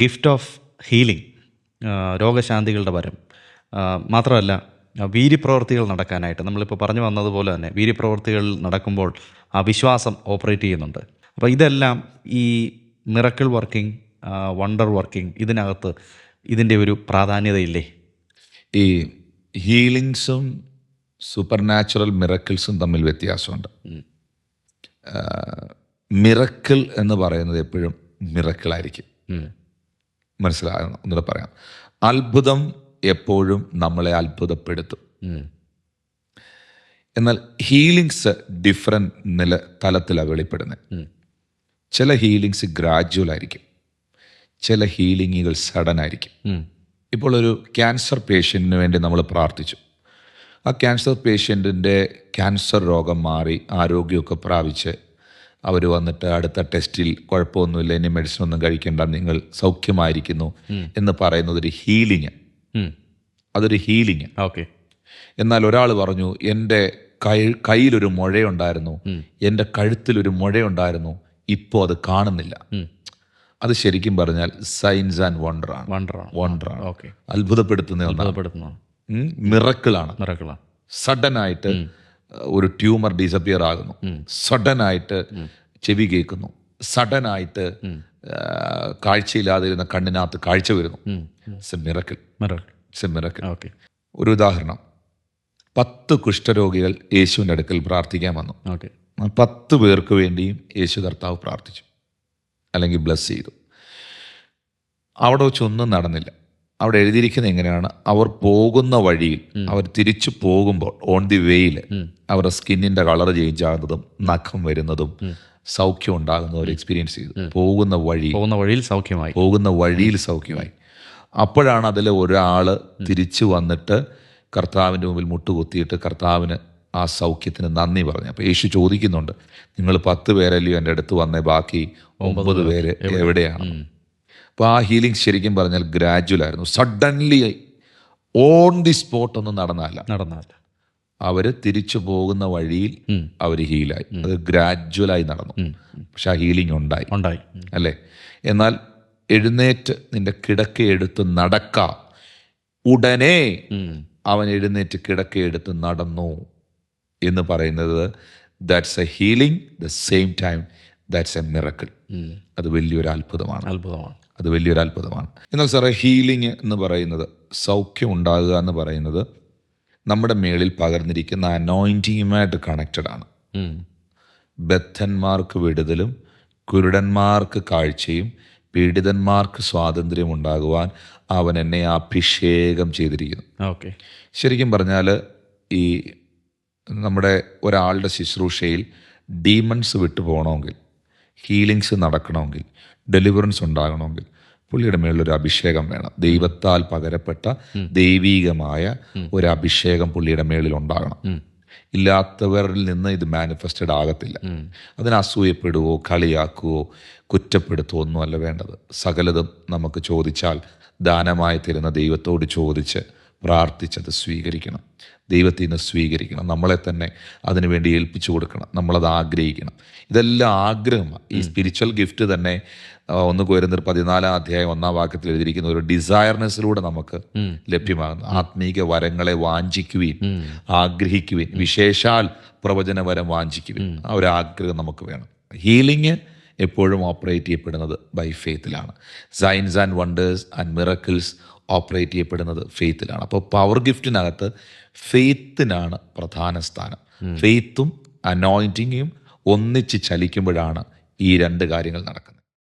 Gift of healing രോഗശാന്തികളുടെ വരം. മാത്രമല്ല വീര്യപ്രവർത്തികൾ നടക്കാനായിട്ട് നമ്മളിപ്പോൾ പറഞ്ഞു വന്നതുപോലെ തന്നെ വീര്യപ്രവർത്തികൾ നടക്കുമ്പോൾ ആ വിശ്വാസം ഓപ്പറേറ്റ് ചെയ്യുന്നുണ്ട്. അപ്പോൾ ഇതെല്ലാം ഈ മിറക്കിൾ വർക്കിംഗ് വണ്ടർ വർക്കിംഗ് ഇതിനകത്ത് ഇതിന്റെ ഒരു പ്രാധാന്യതയില്ലേ? ഈ ഹീലിങ്സും സൂപ്പർ നാച്ചുറൽ മിറക്കിൾസും തമ്മിൽ വ്യത്യാസമുണ്ട്. മിറക്കിൾ എന്ന് പറയുന്നത് എപ്പോഴും മിറക്കിളായിരിക്കും ഉം. മനസ്സിലാകുന്നു ഒന്നുകൂടെ പറയാം. അത്ഭുതം എപ്പോഴും നമ്മളെ അത്ഭുതപ്പെടുത്തും. എന്നാൽ ഹീലിങ്സ് ഡിഫറെന്റ് നില തലത്തിലാണ് വെളിപ്പെടുന്നത്. ചില ഹീലിങ്സ് ഗ്രാജുവൽ ആയിരിക്കും. ചില ഹീലിങ്ങുകൾ സഡൻ ആയിരിക്കും. ഇപ്പോൾ ഒരു ക്യാൻസർ പേഷ്യന്റിന് വേണ്ടി നമ്മൾ പ്രാർത്ഥിച്ചു. ആ ക്യാൻസർ പേഷ്യന്റിന്റെ ക്യാൻസർ രോഗം മാറി ആരോഗ്യമൊക്കെ പ്രാപിച്ച് അവർ വന്നിട്ട് അടുത്ത ടെസ്റ്റിൽ കുഴപ്പമൊന്നുമില്ല ഇനി മെഡിസിൻ ഒന്നും കഴിക്കേണ്ട നിങ്ങൾ സൗഖ്യമായിരിക്കുന്നു എന്ന് പറയുന്നത് ഒരു ഹീലിങ്. അതൊരു ഹീലിങ് ഓക്കെ. എന്നാൽ ഒരാൾ പറഞ്ഞു എന്റെ കൈ കയ്യിലൊരു മുഴയുണ്ടായിരുന്നു. എന്റെ കഴുത്തിലൊരു മുഴയുണ്ടായിരുന്നു. ഇപ്പോൾ അത് കാണുന്നില്ല. അത് ശരിക്കും പറഞ്ഞാൽ സയൻസ് ആൻഡ് വണ്ടറാണ് ആണ്. ഓക്കെ. അത്ഭുതപ്പെടുത്തുന്ന ഒന്നാണ്. അത്ഭുതപ്പെടുത്തുന്നതാണ് മിറക്കിളാണ് മിറക്കിളാണ് സഡൻ ആയിട്ട് ഒരു ട്യൂമർ ഡിസപ്പിയർ ആകുന്നു. സഡൻ ആയിട്ട് ചെവി കേൾക്കുന്നു. സഡൻ ആയിട്ട് കാഴ്ചയില്ലാതിരുന്ന കണ്ണിനകത്ത് കാഴ്ച വരുന്നു. It's a miracle miracle it's a miracle okay ഒരു ഉദാഹരണം. പത്ത് കുഷ്ഠരോഗികൾ യേശുവിന്റെ അടുക്കൽ പ്രാർത്ഥിക്കാൻ വന്നു. ഓക്കെ പത്ത് പേർക്ക് വേണ്ടിയും യേശു കർത്താവ് പ്രാർത്ഥിച്ചു. അല്ലെങ്കിൽ ബ്ലസ് ചെയ്തു. അവിടെ വെച്ചൊന്നും നടന്നില്ല. അവിടെ എഴുതിയിരിക്കുന്ന എങ്ങനെയാണ്? അവർ പോകുന്ന വഴിയിൽ അവർ തിരിച്ചു പോകുമ്പോൾ ഓൺ ദി വേയിൽ അവരുടെ സ്കിന്നിന്റെ കളർ ചേഞ്ച് ആകുന്നതും നഖം വരുന്നതും സൗഖ്യം ഉണ്ടാകുന്ന ഒരു എക്സ്പീരിയൻസ് ചെയ്തു. പോകുന്ന വഴി പോകുന്ന വഴിയിൽ സൗഖ്യമായി. പോകുന്ന വഴിയിൽ സൗഖ്യമായി. അപ്പോഴാണ് അതിൽ ഒരാൾ തിരിച്ചു വന്നിട്ട് കർത്താവിന്റെ മുമ്പിൽ മുട്ടുകുത്തിയിട്ട് കർത്താവിന് ആ സൗഖ്യത്തിന് നന്ദി പറഞ്ഞു. അപ്പോൾ യേശു ചോദിക്കുന്നുണ്ട് നിങ്ങൾ പത്ത് പേരല്ലയോ എന്റെ അടുത്ത് വന്നേ? ബാക്കി ഒമ്പത് പേര് എവിടെയാണ്? അപ്പോൾ ആ ഹീലിംഗ് ശരിക്കും പറഞ്ഞാൽ ഗ്രാജുവൽ ആയിരുന്നു. സഡൻലി ഓൺ ദി സ്പോട്ട് ഒന്നും നടന്നല്ല നടന്നല്ല അവർ തിരിച്ചു പോകുന്ന വഴിയിൽ അവർ ഹീലായി അത് ഗ്രാജുവലായി നടന്നു. പക്ഷെ ആ ഹീലിംഗ് ഉണ്ടായി. ഉണ്ടായി. അല്ലേ? എന്നാൽ എഴുന്നേറ്റ് നിന്റെ കിടക്കയെടുത്ത് നടക്ക. ഉടനെ. അവൻ എഴുന്നേറ്റ് കിടക്കയെടുത്ത് നടന്നു എന്ന് പറയുന്നത് that's a healing the same time that's a miracle. അത് വലിയൊരു അത്ഭുതമാണ്. അത്ഭുതമാണ്. അത് വലിയൊരു അത്ഭുതമാണ്. എന്നാൽ സാറേ ഹീലിംഗ് എന്ന് പറയുന്നത് സൗഖ്യം ഉണ്ടാകുക എന്ന് പറയുന്നത് നമ്മുടെ മേളിൽ പകർന്നിരിക്കുന്ന അനോയിന്റിങ്ങുമായിട്ട് കണക്റ്റഡ് ആണ്. ബദ്ധന്മാർക്ക് വിടുതലും കുരുടന്മാർക്ക് കാഴ്ചയും പീഡിതന്മാർക്ക് സ്വാതന്ത്ര്യം ഉണ്ടാകുവാൻ അവൻ എന്നെ അഭിഷേകം ചെയ്തിരിക്കുന്നു. ഓക്കെ. ശരിക്കും പറഞ്ഞാൽ ഈ നമ്മുടെ ഒരാളുടെ ശുശ്രൂഷയിൽ ഡീമൺസ് വിട്ടു പോകണമെങ്കിൽ ഹീലിങ്സ് നടക്കണമെങ്കിൽ ഡെലിവറൻസ് ഉണ്ടാകണമെങ്കിൽ പുള്ളിയുടെ മേളിലൊരു അഭിഷേകം വേണം. ദൈവത്താൽ പകരപ്പെട്ട ദൈവീകമായ ഒരു അഭിഷേകം പുള്ളിയുടെ മേളിൽ ഉണ്ടാകണം. ഇല്ലാത്തവരിൽ നിന്ന് ഇത് മാനിഫെസ്റ്റഡ് ആകത്തില്ല. അതിന് അസൂയപ്പെടുവോ കളിയാക്കുവോ കുറ്റപ്പെടുത്തുവോ ഒന്നുമല്ല വേണ്ടത്. സകലതും നമുക്ക് ചോദിച്ചാൽ ദാനമായി തരുന്ന ദൈവത്തോട് ചോദിച്ച് പ്രാർത്ഥിച്ചത് സ്വീകരിക്കണം. ദൈവത്തിൽ നിന്ന് സ്വീകരിക്കണം. നമ്മളെ തന്നെ അതിനുവേണ്ടി ഏൽപ്പിച്ചു കൊടുക്കണം. നമ്മളത് ആഗ്രഹിക്കണം. ഇതെല്ലാം ആഗ്രഹമാണ് ഈ സ്പിരിച്വൽ ഗിഫ്റ്റ് തന്നെ ഒന്ന് ഒരു പതിനാലാം അധ്യായം ഒന്നാം വാക്യത്തിൽ എഴുതിയിരിക്കുന്ന ഒരു ഡിസയർനെസ്സിലൂടെ നമുക്ക് ലഭ്യമാകുന്നു. ആത്മീക വരങ്ങളെ വാഞ്ചിക്കുകയും ആഗ്രഹിക്കുകയും വിശേഷാൽ പ്രവചന വരം വാഞ്ചിക്കുകയും ആ ഒരു ആഗ്രഹം നമുക്ക് വേണം. ഹീലിംഗ് എപ്പോഴും ഓപ്പറേറ്റ് ചെയ്യപ്പെടുന്നത് by ഫെയ്ത്തിലാണ് science and wonders and miracles operate ചെയ്യപ്പെടുന്നത് ഫെയ്ത്തിലാണ് അപ്പോൾ പവർ ഗിഫ്റ്റിനകത്ത് ഫെയ്ത്തിനാണ് പ്രധാന സ്ഥാനം. ഫെയ്ത്തും അനോയിന്റിങ്ങും ഒന്നിച്ച് ചലിക്കുമ്പോഴാണ് ഈ രണ്ട് കാര്യങ്ങൾ നടക്കുന്നത്.